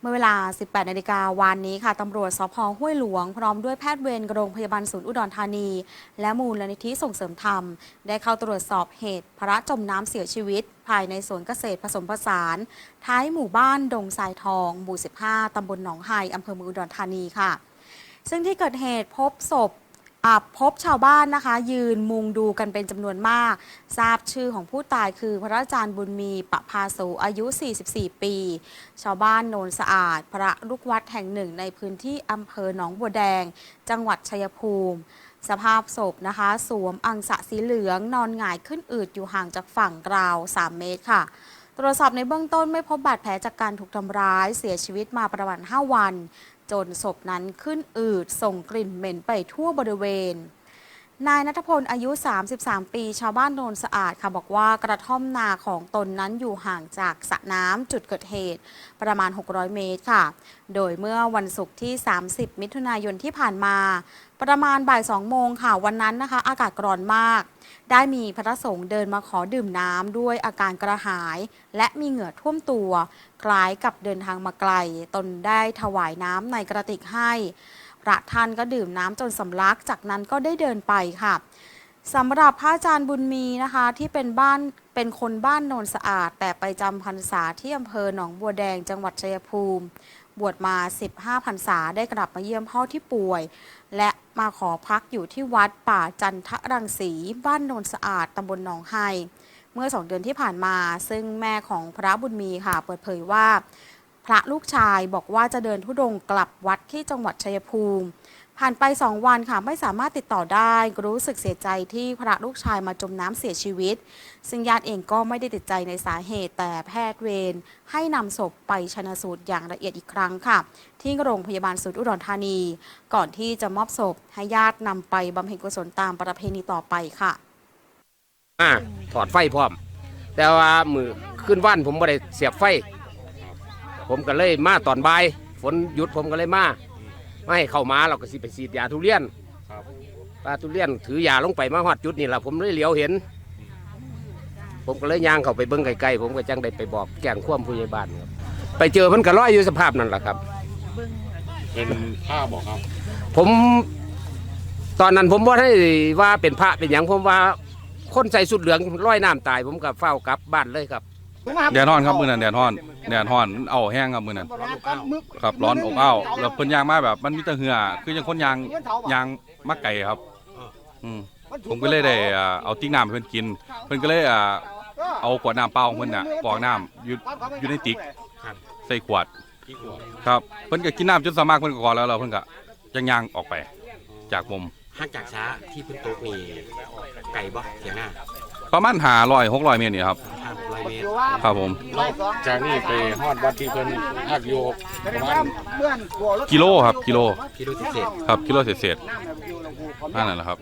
เมื่อเวลา 18 นาฬิกาวานนี้ค่ะ ตำรวจสพห้วยหลวง พร้อมด้วยแพทย์เวรโรงพยาบาลศูนย์อุดรธานี และมูลนิธิส่งเสริมธรรม ได้เข้าตรวจสอบเหตุพระจมน้ำเสียชีวิต ภายในสวนเกษตรผสมผสาน ท้ายหมู่บ้านดงทรายทอง หมู่ 15 ตำบลหนองไฮอำเภอเมืองอุดรธานีค่ะ ซึ่งที่เกิดเหตุพบศพ พบชาวบ้านนะคะ ยืนมุงดูกันเป็นจำนวนมาก ทราบชื่อของผู้ตายคือพระอาจารย์บุญมีปะพาโสอายุ 44 ปี ชาวบ้านโนนสะอาด พระลูกวัดแห่งหนึ่งในพื้นที่อำเภอหนองบัวแดง จังหวัดชัยภูมิสภาพศพนะคะ สวมอังสะสีเหลืองนอนหงายขึ้นอืดอยู่ห่างจากฝั่งราว 3 เมตรค่ะ ตรวจสอบในเบื้องต้นไม่พบบาดแผลจากการถูกทำร้าย เสียชีวิตมาประมาณ 5 วัน จนศพนั้นขึ้นอืดส่งกลิ่นเหม็นไปทั่วบริเวณ นายนัทพลอายุ 33 ปี ชาวบ้านโนนสะอาดค่ะบอกว่ากระท่อมนาของตนนั้นอยู่ห่างจากสระน้ำจุดเกิดเหตุ ประมาณ 600 เมตรค่ะ โดยเมื่อวันศุกร์ที่ 30 มิถุนายนที่ผ่านมา ประมาณบ่าย 2 โมงค่ะ วันนั้นนะคะ อากาศร้อนมาก ได้มีพระสงฆ์เดินมาขอดื่มน้ำด้วยอาการกระหาย และมีเหงื่อท่วมตัว คล้ายกับเดินทางมาไกล ตนได้ถวายน้ำในกระติกให้ ระท่านก็ดื่มน้ำจนสำลัก จากนั้นก็ได้เดินไปค่ะสำหรับพระอาจารย์บุญมีนะคะที่เป็นบ้านเป็นคนบ้านโนนสะอาด แต่ไปจำพรรษาที่อำเภอหนองบัวแดงจังหวัดชัยภูมิ บวชมา 15พรรษาได้กลับมาเยี่ยมพ่อที่ป่วย และมาขอพักอยู่ที่วัดป่าจันทรังสี บ้านโนนสะอาดตำบลหนองไฮเมื่อสองเดือนที่ผ่านมา ซึ่งแม่ของพระบุญมีค่ะ เปิดเผยว่า พระลูกชายบอกว่าจะเดินทุดงกลับวัดที่จังหวัดชัยภูมิ ผ่านไปสองวันค่ะไม่สามารถติดต่อได้รู้สึกเสียใจที่พระลูกชายมาจมน้ำเสียชีวิต ซึ่งญาติเองก็ไม่ได้ติดใจในสาเหตุแต่แพทย์เวรให้นำศพไปชนะสูตรอย่างละเอียดอีกครั้งค่ะ ที่โรงพยาบาลศูนย์อุดรธานี ก่อนที่จะมอบศพให้ญาตินำไปบำเพ็ญกุศลตามประเพณีต่อไปค่ะอ่าถอดไฟพร้อม แต่ว่ามือขึ้นว่านผมไม่ได้เสียบไฟ ผมก็เลยมาตอนบ่ายฝนหยุดผมก็เลยมาไม่ให้เข้ามาเราก็สิไปฉีดยาทุเรียนปลาทุเรียนถือยาลงไปมาหอดจุดนี่แหละผมเลยเหลียวเห็น ผมก็เลยย่างเข้าไปเบิ้งไกลๆผมก็จังได้ไปบอกแกล้งความผู้ใหญ่บ้านครับไปเจอมันก็ลอยอยู่สภาพนั่นแหละครับ เป็นผ้าบอกครับผมตอนนั้นผมว่าให้ว่าเป็นพระเป็นอย่างผมว่าคนใส่สุดเหลืองร้อยน้ำตาย ผมกับเฝ้ากลับบ้านเลยครับ แดดฮ้อนครับมื้อนั้นแดดฮ้อนแดดฮ้อนเอาแห้งครับมื้อนั้นครับร้อนอบอ้าวแล้วเพิ่นย่างมาแบบมันมีแต่เหือคือยังคนยางยางมาไก่ครับอืมผมก็เลยได้อ่าเอาติ๊กน้ำให้เพิ่นกิน เพิ่นก็เลยอ่าเอาขวดน้ำเปล่าของเพิ่นน่ะกรอกน้ำอยู่อยู่ในติ๊กครับใส่ขวดที่หัวครับเพิ่นก็กินน้ำจนสามารถเพิ่นก็กรอกแล้วแล้วเพิ่นก็ยังย่างออกไป จากมุมห่างจากช้าที่พื้นโต๊ะมีไก่บ่เสียงหน้าประมาณ500 600เมตรนี่ครับ ครับผม จากนี่ไปฮอดวัดที่เพิ่นพักอยู่ประมาณกิโลครับกิโลกิโลที่เศษครับกิโลเศษๆนั่นแหละครับ